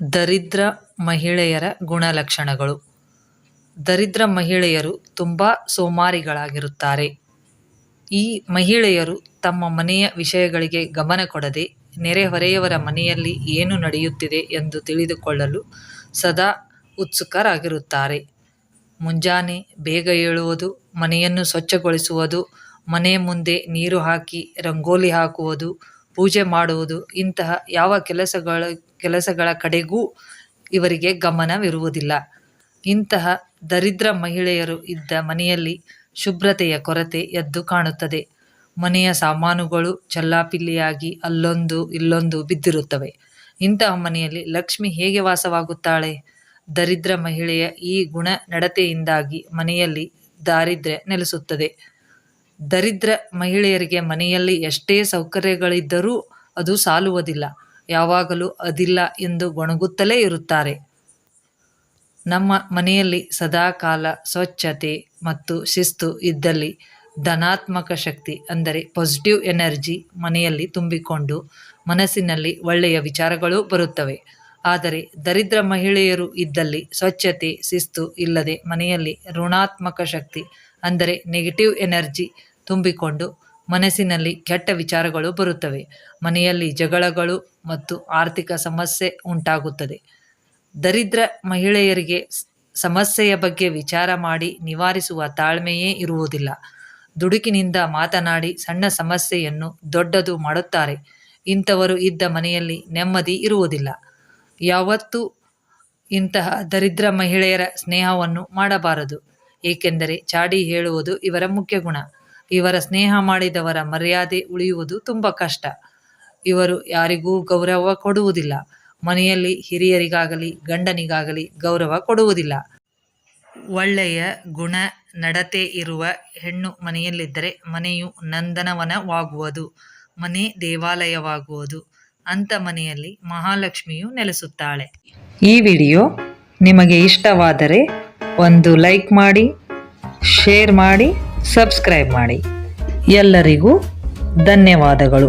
ದರಿದ್ರ ಮಹಿಳೆಯರ ಗುಣಲಕ್ಷಣಗಳು. ದರಿದ್ರ ಮಹಿಳೆಯರು ತುಂಬ ಸೋಮಾರಿಗಳಾಗಿರುತ್ತಾರೆ. ಈ ಮಹಿಳೆಯರು ತಮ್ಮ ಮನೆಯ ವಿಷಯಗಳಿಗೆ ಗಮನ ಕೊಡದೆ ನೆರೆಹೊರೆಯವರ ಮನೆಯಲ್ಲಿ ಏನು ನಡೆಯುತ್ತಿದೆ ಎಂದು ತಿಳಿದುಕೊಳ್ಳಲು ಸದಾ ಉತ್ಸುಕರಾಗಿರುತ್ತಾರೆ. ಮುಂಜಾನೆ ಬೇಗ ಏಳುವುದು, ಮನೆಯನ್ನು ಸ್ವಚ್ಛಗೊಳಿಸುವುದು, ಮನೆ ಮುಂದೆ ನೀರು ಹಾಕಿ ರಂಗೋಲಿ ಹಾಕುವುದು ಪೂಜೆ ಮಾಡುವುದು, ಇಂತಹ ಯಾವ ಕೆಲಸಗಳ ಕೆಲಸಗಳ ಕಡೆಗೂ ಇವರಿಗೆ ಗಮನವಿರುವುದಿಲ್ಲ. ಇಂತಹ ದರಿದ್ರ ಮಹಿಳೆಯರು ಇದ್ದ ಮನೆಯಲ್ಲಿ ಶುಭ್ರತೆಯ ಕೊರತೆ ಎದ್ದು ಕಾಣುತ್ತದೆ. ಮನೆಯ ಸಾಮಾನುಗಳು ಚಲ್ಲಾಪಿಲ್ಲಿಯಾಗಿ ಅಲ್ಲೊಂದು ಇಲ್ಲೊಂದು ಬಿದ್ದಿರುತ್ತವೆ. ಇಂತಹ ಮನೆಯಲ್ಲಿ ಲಕ್ಷ್ಮಿ ಹೇಗೆ ವಾಸವಾಗುತ್ತಾಳೆ? ದರಿದ್ರ ಮಹಿಳೆಯ ಈ ಗುಣ ನಡತೆಯಿಂದಾಗಿ ಮನೆಯಲ್ಲಿ ದಾರಿದ್ರ್ಯ ನೆಲೆಸುತ್ತದೆ. ದರಿದ್ರ ಮಹಿಳೆಯರಿಗೆ ಮನೆಯಲ್ಲಿ ಎಷ್ಟೇ ಸೌಕರ್ಯಗಳಿದ್ದರೂ ಅದು ಸಾಲುವುದಿಲ್ಲ. ಯಾವಾಗಲೂ ಅದಿಲ್ಲ ಎಂದು ಗೊಣಗುತ್ತಲೇ ಇರುತ್ತಾರೆ. ನಮ್ಮ ಮನೆಯಲ್ಲಿ ಸದಾಕಾಲ ಸ್ವಚ್ಛತೆ ಮತ್ತು ಶಿಸ್ತು ಇದ್ದಲ್ಲಿ ಧನಾತ್ಮಕ ಶಕ್ತಿ ಅಂದರೆ ಪಾಸಿಟಿವ್ ಎನರ್ಜಿ ಮನೆಯಲ್ಲಿ ತುಂಬಿಕೊಂಡು ಮನಸ್ಸಿನಲ್ಲಿ ಒಳ್ಳೆಯ ವಿಚಾರಗಳು ಬರುತ್ತವೆ. ಆದರೆ ದರಿದ್ರ ಮಹಿಳೆಯರು ಇದ್ದಲ್ಲಿ ಸ್ವಚ್ಛತೆ, ಶಿಸ್ತು ಇಲ್ಲದೆ ಮನೆಯಲ್ಲಿ ಋಣಾತ್ಮಕ ಶಕ್ತಿ, ಅಂದರೆ ನೆಗೆಟಿವ್ ಎನರ್ಜಿ ತುಂಬಿಕೊಂಡು ಮನಸ್ಸಿನಲ್ಲಿ ಕೆಟ್ಟ ವಿಚಾರಗಳು ಬರುತ್ತವೆ. ಮನೆಯಲ್ಲಿ ಜಗಳಗಳು ಮತ್ತು ಆರ್ಥಿಕ ಸಮಸ್ಯೆ ಉಂಟಾಗುತ್ತದೆ. ದರಿದ್ರ ಮಹಿಳೆಯರಿಗೆ ಸಮಸ್ಯೆಯ ಬಗ್ಗೆ ವಿಚಾರ ಮಾಡಿ ನಿವಾರಿಸುವ ತಾಳ್ಮೆಯೇ ಇರುವುದಿಲ್ಲ. ದುಡುಕಿನಿಂದ ಮಾತನಾಡಿ ಸಣ್ಣ ಸಮಸ್ಯೆಯನ್ನು ದೊಡ್ಡದು ಮಾಡುತ್ತಾರೆ. ಇಂಥವರು ಇದ್ದ ಮನೆಯಲ್ಲಿ ನೆಮ್ಮದಿ ಇರುವುದಿಲ್ಲ. ಯಾವತ್ತೂ ಇಂತಹ ದರಿದ್ರ ಮಹಿಳೆಯರ ಸ್ನೇಹವನ್ನು ಮಾಡಬಾರದು. ಏಕೆಂದರೆ ಚಾಡಿ ಹೇಳುವುದು ಇವರ ಮುಖ್ಯ ಗುಣ. ಇವರ ಸ್ನೇಹ ಮಾಡಿದವರ ಮರ್ಯಾದೆ ಉಳಿಯುವುದು ತುಂಬ ಕಷ್ಟ. ಇವರು ಯಾರಿಗೂ ಗೌರವ ಕೊಡುವುದಿಲ್ಲ. ಮನೆಯಲ್ಲಿ ಹಿರಿಯರಿಗಾಗಲಿ, ಗಂಡನಿಗಾಗಲಿ ಗೌರವ ಕೊಡುವುದಿಲ್ಲ. ಒಳ್ಳೆಯ ಗುಣ ನಡತೆ ಇರುವ ಹೆಣ್ಣು ಮನೆಯಲ್ಲಿದ್ದರೆ ಮನೆಯು ನಂದನವನವಾಗುವುದು. ಮನೆ ದೇವಾಲಯವಾಗುವುದು. ಅಂಥ ಮನೆಯಲ್ಲಿ ಮಹಾಲಕ್ಷ್ಮಿಯು ನೆಲೆಸುತ್ತಾಳೆ. ಈ ವಿಡಿಯೋ ನಿಮಗೆ ಇಷ್ಟವಾದರೆ ಒಂದು ಲೈಕ್ ಮಾಡಿ, ಶೇರ್ ಮಾಡಿ, ಸಬ್ಸ್ಕ್ರೈಬ್ ಮಾಡಿ. ಎಲ್ಲರಿಗೂ ಧನ್ಯವಾದಗಳು.